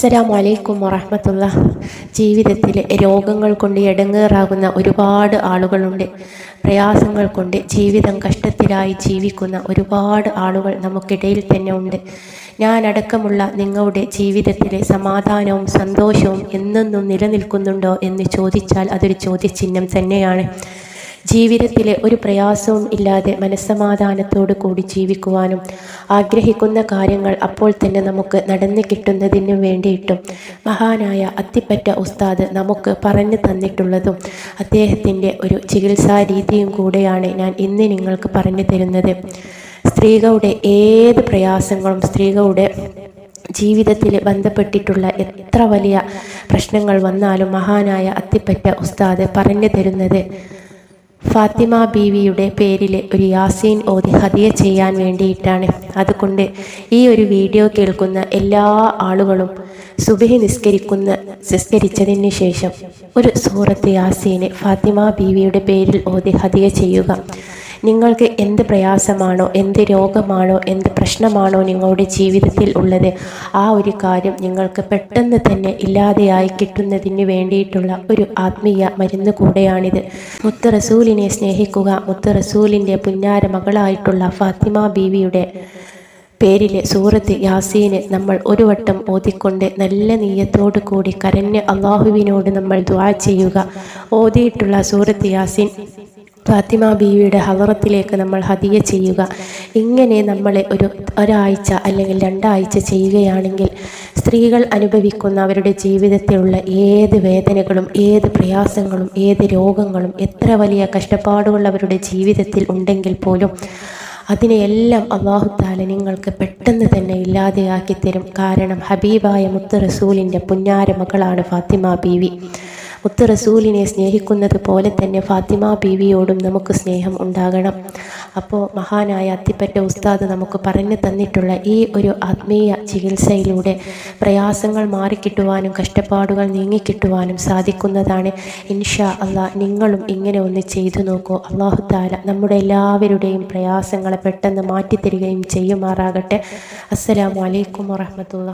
അസ്സലാമു അലൈക്കും വറഹമത്തുള്ള ജീവിതത്തിൽ രോഗങ്ങൾ കൊണ്ട് എടങ്ങേറാകുന്ന ഒരുപാട് ആളുകളുണ്ട്. പ്രയാസങ്ങൾ കൊണ്ട് ജീവിതം കഷ്ടത്തിലായി ജീവിക്കുന്ന ഒരുപാട് ആളുകൾ നമുക്കിടയിൽ തന്നെ ഉണ്ട്. ഞാനടക്കമുള്ള നിങ്ങളുടെ ജീവിതത്തിലെ സമാധാനവും സന്തോഷവും എന്നെന്നും നിലനിൽക്കുന്നുണ്ടോ എന്ന് ചോദിച്ചാൽ അതൊരു ചോദ്യചിഹ്നം തന്നെയാണ്. ജീവിതത്തിലെ ഒരു പ്രയാസവും ഇല്ലാതെ മനസ്സമാധാനത്തോടു കൂടി ജീവിക്കുവാനും ആഗ്രഹിക്കുന്ന കാര്യങ്ങൾ അപ്പോൾ തന്നെ നമുക്ക് നടന്നു കിട്ടുന്നതിനു വേണ്ടിയിട്ടും മഹാനായ അത്തിപ്പറ്റ ഉസ്താദ് നമുക്ക് പറഞ്ഞു തന്നിട്ടുള്ളതും അദ്ദേഹത്തിന്റെ ഒരു ചികിത്സാ രീതിയും കൂടെയാണ് ഞാൻ ഇന്ന് നിങ്ങൾക്ക് പറഞ്ഞു തരുന്നത്. സ്ത്രീകളുടെ ഏത് പ്രയാസങ്ങളും സ്ത്രീകളുടെ ജീവിതത്തിൽ ബന്ധപ്പെട്ടിട്ടുള്ള എത്ര വലിയ പ്രശ്നങ്ങൾ വന്നാലും മഹാനായ അത്തിപ്പറ്റ ഉസ്താദ് പറഞ്ഞു തരുന്നത് ഫാത്തിമ ബീവിയുടെ പേരിൽ ഒരു യാസീൻ ഓതി ഹദിയ ചെയ്യാൻ വേണ്ടിയിട്ടാണ്. അതുകൊണ്ട് ഈ ഒരു വീഡിയോ കേൾക്കുന്ന എല്ലാ ആളുകളും സുബഹി നിസ്കരിക്കുന്ന നിസ്കരിച്ചതിന് ശേഷം ഒരു സൂറത്ത് യാസീന് ഫാത്തിമ ബീവിയുടെ പേരിൽ ഓതി ഹദിയ ചെയ്യുക. നിങ്ങൾക്ക് എന്ത് പ്രയാസമാണോ എന്ത് രോഗമാണോ എന്ത് പ്രശ്നമാണോ നിങ്ങളുടെ ജീവിതത്തിൽ ഉള്ളത് ആ ഒരു കാര്യം നിങ്ങൾക്ക് പെട്ടെന്ന് തന്നെ ഇല്ലാതെയായി കിട്ടുന്നതിന് വേണ്ടിയിട്ടുള്ള ഒരു ആത്മീയ മരുന്ന് കൂടെയാണിത്. മുത്ത് റസൂലിനെ സ്നേഹിക്കുക മുത്ത് റസൂലിന്റെ പുന്നാര മകളായിട്ടുള്ള ഫാത്തിമ ബീവിയുടെ പേരിലെ സൂറത്ത് യാസീന് നമ്മൾ ഒരു വട്ടം ഓതിക്കൊണ്ട് നല്ല നീയത്തോടു കൂടി കരഞ്ഞ് അള്ളാഹുവിനോട് നമ്മൾ ദ്വാ ചെയ്യുക. ഓതിയിട്ടുള്ള സൂറത്ത് യാസീൻ ഫാത്തിമ ബീവിയുടെ ഹവറത്തിലേക്ക് നമ്മൾ ഹതിയ ചെയ്യുക. ഇങ്ങനെ നമ്മൾ ഒരു ഒരാഴ്ച അല്ലെങ്കിൽ രണ്ടാഴ്ച ചെയ്യുകയാണെങ്കിൽ സ്ത്രീകൾ അനുഭവിക്കുന്ന അവരുടെ ജീവിതത്തിലുള്ള ഏത് വേദനകളും ഏത് പ്രയാസങ്ങളും ഏത് രോഗങ്ങളും എത്ര വലിയ കഷ്ടപ്പാടുകൾ അവരുടെ ജീവിതത്തിൽ ഉണ്ടെങ്കിൽ പോലും അതിനെയെല്ലാം അള്ളാഹുത്താല നിങ്ങൾക്ക് പെട്ടെന്ന് തന്നെ ഇല്ലാതെയാക്കി തരും കാരണം ഹബീബായ മുത്ത് റസൂലിന്റെ പുന്നാര മകളാണ് ഫാത്തിമ ബീവി. മുത്ത് റസൂലിനെ സ്നേഹിക്കുന്നത് പോലെ തന്നെ ഫാത്തിമ ബീവിയോടും നമുക്ക് സ്നേഹം ഉണ്ടാകണം. അപ്പോൾ മഹാനായ അത്തിപ്പറ്റ ഉസ്താദ് നമുക്ക് പറഞ്ഞു തന്നിട്ടുള്ള ഈ ഒരു ആത്മീയ ചികിത്സയിലൂടെ പ്രയാസങ്ങൾ മാറിക്കിട്ടുവാനും കഷ്ടപ്പാടുകൾ നീങ്ങിക്കിട്ടുവാനും സാധിക്കുന്നതാണ്. ഇൻഷാ അള്ളാ നിങ്ങളും ഇങ്ങനെ ഒന്ന് ചെയ്തു നോക്കൂ. അള്ളാഹു താല നമ്മുടെ എല്ലാവരുടെയും പ്രയാസങ്ങളെ പെട്ടെന്ന് മാറ്റിത്തരികയും ചെയ്യുമാറാകട്ടെ. അസ്സലാമു അലൈക്കും വറഹമത്തുള്ള